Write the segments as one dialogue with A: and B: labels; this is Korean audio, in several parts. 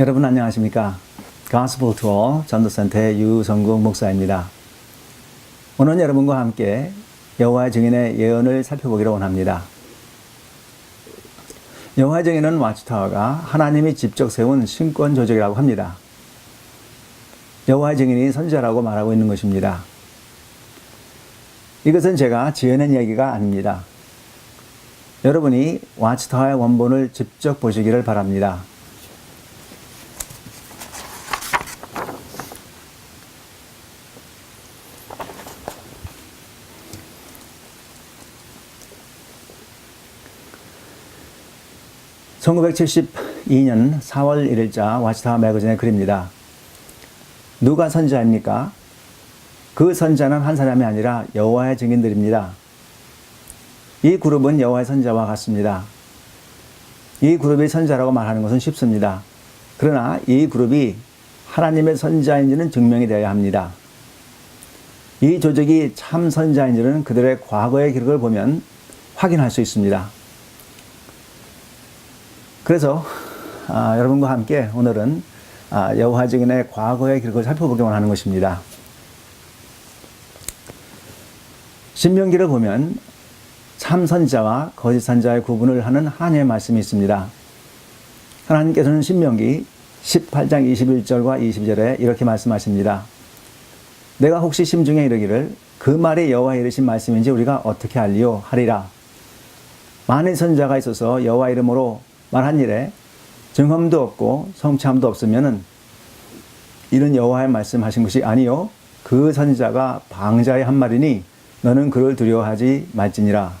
A: 여러분 안녕하십니까? 가스포 투어 전도센터의 유성국 목사입니다. 오늘 여러분과 함께 여호와의 증인의 예언을 살펴보기를 원합니다. 여호와의 증인은 와치타워가 하나님이 직접 세운 신권 조직이라고 합니다. 여호와의 증인이 선지자라고 말하고 있는 것입니다. 이것은 제가 지어낸 얘기가 아닙니다. 여러분이 와치타워의 원본을 직접 보시기를 바랍니다. (1972년 4월 1일자) 와치타워 매거진의 글입니다. 누가 선지자입니까? 그 선자는 한 사람이 아니라 여호와의 증인들입니다. 이 그룹은 여호와의 선자와 같습니다. 이 그룹이 선자라고 말하는 것은 쉽습니다. 그러나 이 그룹이 하나님의 선자인지는 증명이 되어야 합니다. 이 조직이 참 선자인지는 그들의 과거의 기록을 보면 확인할 수 있습니다. 그래서 아, 여러분과 함께 오늘은 아, 여호와 증인의 과거의 기록을 살펴보기 원하는 것입니다. 신명기를 보면 참 선자와 거짓 선자의 구분을 하는 하나님의 말씀이 있습니다. 하나님께서는 신명기 18장 21절과 22절에 이렇게 말씀하십니다. 내가 혹시 심중에 이르기를 그 말이 여호와 이르신 말씀인지 우리가 어떻게 알리요 하리라. 많은 선자가 있어서 여호와 이름으로 말한 일에 증험도 없고 성참도 없으면은 이런 여호와의 말씀하신 것이 아니요 그 선자가 방자의 한 말이니 너는 그를 두려워하지 말지니라.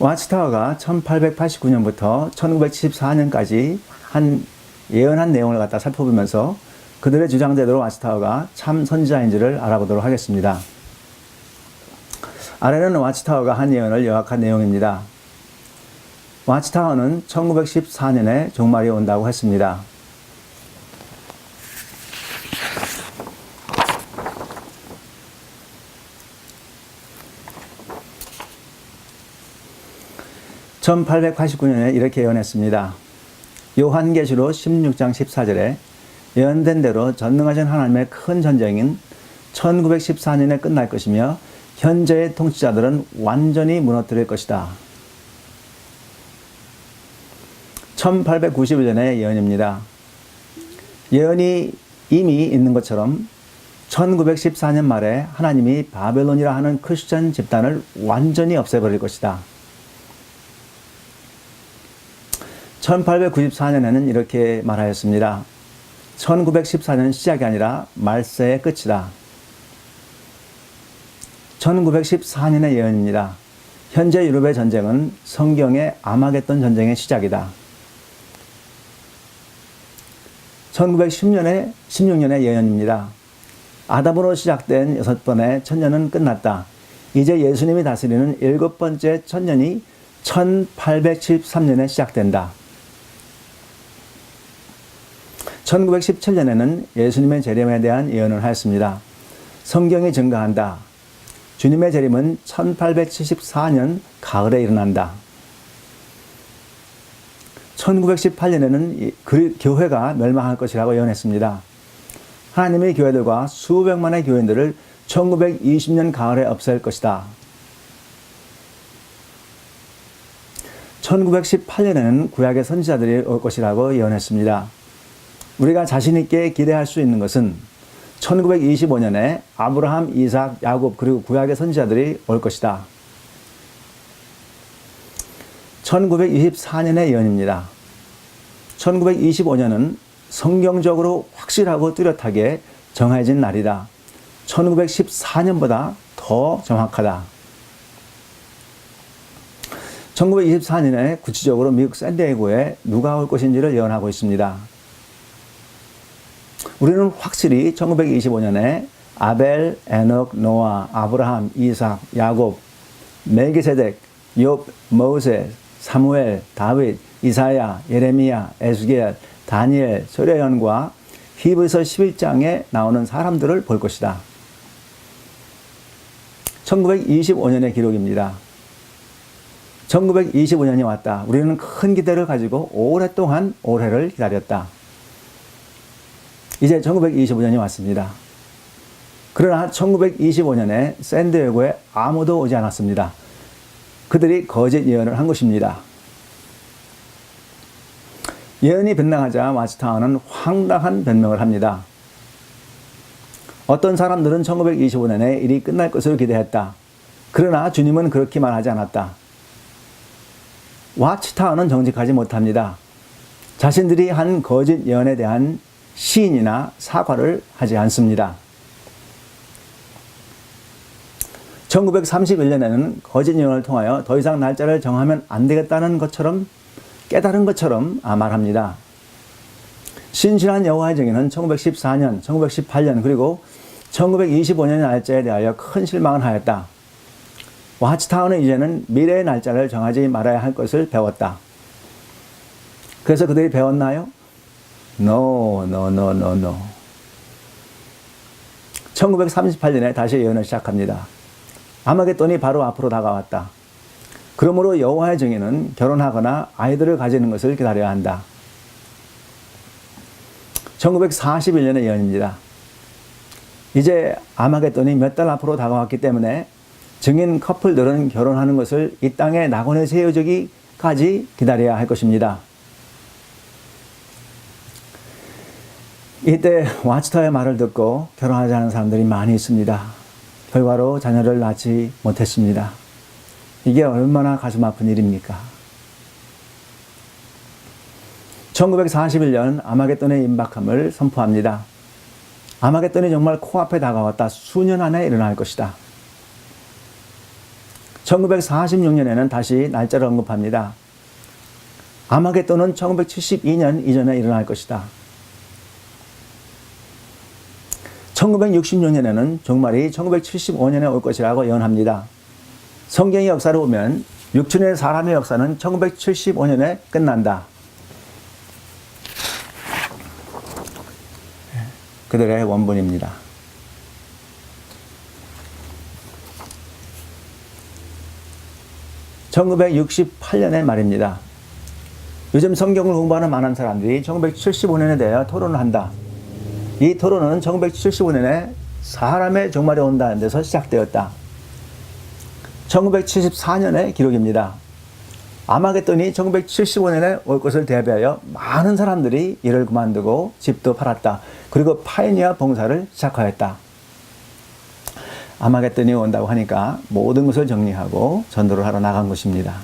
A: 와치타워가 1889년부터 1974년까지 한 예언한 내용을 갖다 살펴보면서 그들의 주장대로 와치타워가 참 선지자인지를 알아보도록 하겠습니다. 아래는 와치타워가 한 예언을 요약한 내용입니다. 와치타워는 1914년에 종말이 온다고 했습니다. (1889년에) 이렇게 예언했습니다. 요한계시로 16장 14절에 예언된 대로 전능하신 하나님의 큰 전쟁인 1914년에 끝날 것이며 현재의 통치자들은 완전히 무너뜨릴 것이다. 1891년의 예언입니다. 예언이 이미 있는 것처럼 1914년 말에 하나님이 바벨론이라 하는 크리스천 집단을 완전히 없애버릴 것이다. 1894년에는 이렇게 말하였습니다. 1914년 시작이 아니라 말세의 끝이다. 1914년의 예언입니다. 현재 유럽의 전쟁은 성경의 아마겟돈 전쟁의 시작이다. 1910년에 16년의 예언입니다. 아담으로 시작된 여섯 번의 천년은 끝났다. 이제 예수님이 다스리는 일곱 번째 천년이 1873년에 시작된다. 1917년에는 예수님의 재림에 대한 예언을 하였습니다. 성경이 증가한다. 주님의 재림은 1874년 가을에 일어난다. 1918년에는 그 교회가 멸망할 것이라고 예언했습니다. 하나님의 교회들과 수백만의 교인들을 1920년 가을에 없앨 것이다. 1918년에는 구약의 선지자들이 올 것이라고 예언했습니다. 우리가 자신있게 기대할 수 있는 것은 1925년에 아브라함, 이삭, 야곱, 그리고 구약의 선지자들이 올 것이다. 1924년의 예언입니다. 1925년은 성경적으로 확실하고 뚜렷하게 정해진 날이다. 1914년보다 더 정확하다. 1924년에 구체적으로 미국 샌디에고에 누가 올 것인지를 예언하고 있습니다. 우리는 확실히 1925년에 아벨, 에녹, 노아, 아브라함, 이삭, 야곱, 멜기세덱, 욥, 모세, 사무엘, 다윗, 이사야, 예레미야, 에스겔, 다니엘, 소려연과 히브리서 11장에 나오는 사람들을 볼 것이다. 1925년의 기록입니다. 1925년이 왔다. 우리는 큰 기대를 가지고 오랫동안 올해를 기다렸다. 이제 1925년이 왔습니다. 그러나 1925년에 샌디에고에 아무도 오지 않았습니다. 그들이 거짓 예언을 한 것입니다. 예언이 빗나가자 와치타워는 황당한 변명을 합니다. 어떤 사람들은 1925년에 일이 끝날 것으로 기대했다. 그러나 주님은 그렇게 말하지 않았다. 와치타워는 정직하지 못합니다. 자신들이 한 거짓 예언에 대한 시인이나 사과를 하지 않습니다. 1931년에는 거짓 예언을 통하여 더 이상 날짜를 정하면 안 되겠다는 것처럼 깨달은 것처럼 아, 말합니다. 신실한 여호와의 증인은 1914년, 1918년 그리고 1925년의 날짜에 대하여 큰 실망을 하였다. 와치타운은 이제는 미래의 날짜를 정하지 말아야 할 것을 배웠다. 그래서 그들이 배웠나요? No, no, no, no, no. 1938년에 다시 예언을 시작합니다. 아마겟돈이 바로 앞으로 다가왔다. 그러므로 여호와의 증인은 결혼하거나 아이들을 가지는 것을 기다려야 한다. 1941년의 예언입니다. 이제 아마겟돈이 몇 달 앞으로 다가왔기 때문에 증인 커플들은 결혼하는 것을 이 땅의 낙원에 세워지기까지 기다려야 할 것입니다. 이때 와치터의 말을 듣고 결혼하지 않은 사람들이 많이 있습니다. 결과로 자녀를 낳지 못했습니다. 이게 얼마나 가슴 아픈 일입니까? 1941년 아마겟돈의 임박함을 선포합니다. 아마겟돈이 정말 코앞에 다가왔다. 수년 안에 일어날 것이다. 1946년에는 다시 날짜를 언급합니다. 아마겟돈은 1972년 이전에 일어날 것이다. 1966년에는 종말이 1975년에 올 것이라고 예언합니다. 성경의 역사를 보면 육춘의 사람의 역사는 1975년에 끝난다. 그들의 원본입니다. (1968년의) 말입니다. 요즘 성경을 공부하는 많은 사람들이 1975년에 대하여 토론을 한다. 이 토론은 1975년에 사람의 종말이 온다는 데서 시작되었다. 1974년의 기록입니다. 아마겟돈이 1975년에 올 것을 대비하여 많은 사람들이 일을 그만두고 집도 팔았다. 그리고 파이니아 봉사를 시작하였다. 아마겟돈이 온다고 하니까 모든 것을 정리하고 전도를 하러 나간 것입니다.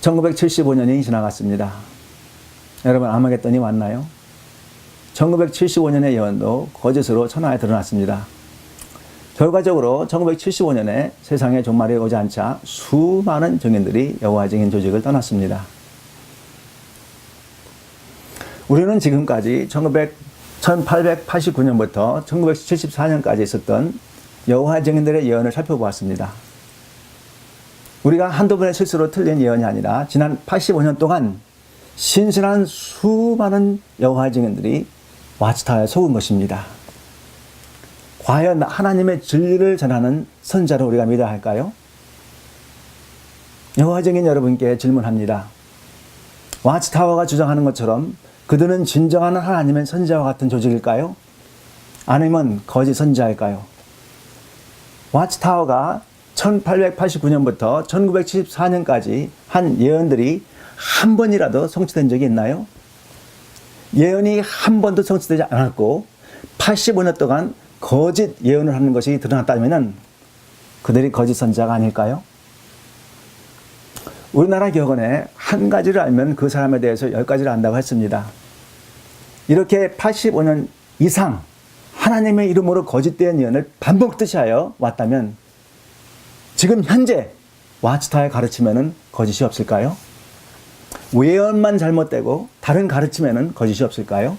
A: 1975년이 지나갔습니다. 여러분 아마겟돈이 왔나요? 1975년의 예언도 거짓으로 천하에 드러났습니다. 결과적으로 1975년에 세상에 종말이 오지 않자 수많은 증인들이 여호와 증인 조직을 떠났습니다. 우리는 지금까지 1900, 1889년부터 1974년까지 있었던 여호와 증인들의 예언을 살펴보았습니다. 우리가 한두 번의 실수로 틀린 예언이 아니라 지난 85년 동안 신실한 수많은 여호와 증인들이 와치타에 속은 것입니다. 과연 하나님의 진리를 전하는 선자를 우리가 믿어야 할까요? 여호와 증인 여러분께 질문합니다. 와치타워가 주장하는 것처럼 그들은 진정한 하나님의 선자와 같은 조직일까요? 아니면 거짓 선자일까요? 와치타워가 1889년부터 1974년까지 한 예언들이 한 번이라도 성취된 적이 있나요? 예언이 한 번도 성취되지 않았고 85년 동안 거짓 예언을 하는 것이 드러났다면 그들이 거짓 선자가 아닐까요? 우리나라 격언에 한 가지를 알면 그 사람에 대해서 열 가지를 안다고 했습니다. 이렇게 85년 이상 하나님의 이름으로 거짓된 예언을 반복듯이 하여 왔다면 지금 현재 와치타의 가르침에는 거짓이 없을까요? 예언만 잘못되고 다른 가르침에는 거짓이 없을까요?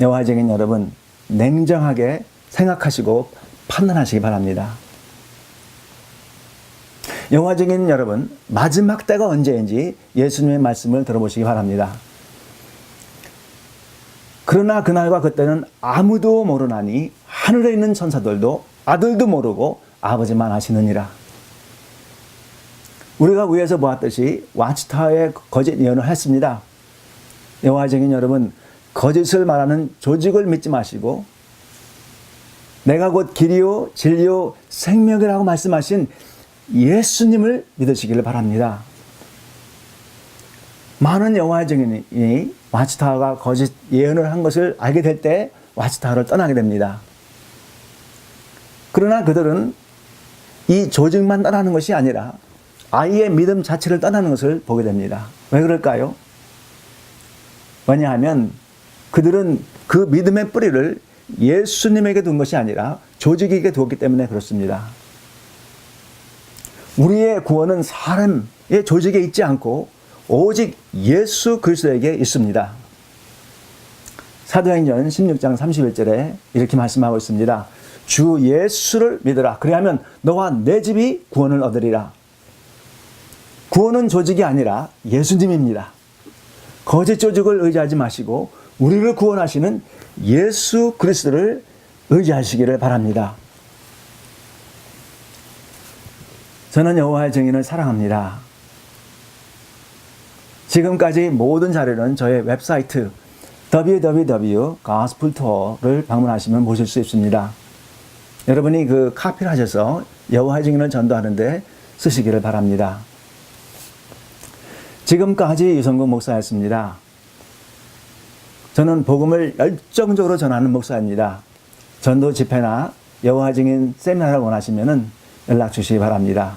A: 여호와쟁인 여러분 냉정하게 생각하시고 판단하시기 바랍니다. 여호와쟁인 여러분 마지막 때가 언제인지 예수님의 말씀을 들어보시기 바랍니다. 그러나 그날과 그때는 아무도 모르나니 하늘에 있는 천사들도 아들도 모르고 아버지만 아시느니라. 우리가 위에서 보았듯이 와치타워의 거짓 예언을 했습니다. 여호와 증인 여러분, 거짓을 말하는 조직을 믿지 마시고 내가 곧 길이요 진리요 생명이라고 말씀하신 예수님을 믿으시기를 바랍니다. 많은 영화 증인이 와치타워가 거짓 예언을 한 것을 알게 될 때 와치타워를 떠나게 됩니다. 그러나 그들은 이 조직만 떠나는 것이 아니라 아이의 믿음 자체를 떠나는 것을 보게 됩니다. 왜 그럴까요? 왜냐하면 그들은 그 믿음의 뿌리를 예수님에게 둔 것이 아니라 조직에게 두었기 때문에 그렇습니다. 우리의 구원은 사람의 조직에 있지 않고 오직 예수 그리스도에게 있습니다. 사도행전 16장 31절에 이렇게 말씀하고 있습니다. 주 예수를 믿으라. 그리하면 너와 내 집이 구원을 얻으리라. 구원은 조직이 아니라 예수님입니다. 거짓 조직을 의지하지 마시고 우리를 구원하시는 예수 그리스도를 의지하시기를 바랍니다. 저는 여호와의 증인을 사랑합니다. 지금까지 모든 자료는 저의 웹사이트 www.gospeltour를 방문하시면 보실 수 있습니다. 여러분이 그 카피를 하셔서 여호와의 증인을 전도하는데 쓰시기를 바랍니다. 지금까지 유성근 목사였습니다. 저는 복음을 열정적으로 전하는 목사입니다. 전도 집회나 여호와 증인 세미나를 원하시면 연락 주시기 바랍니다.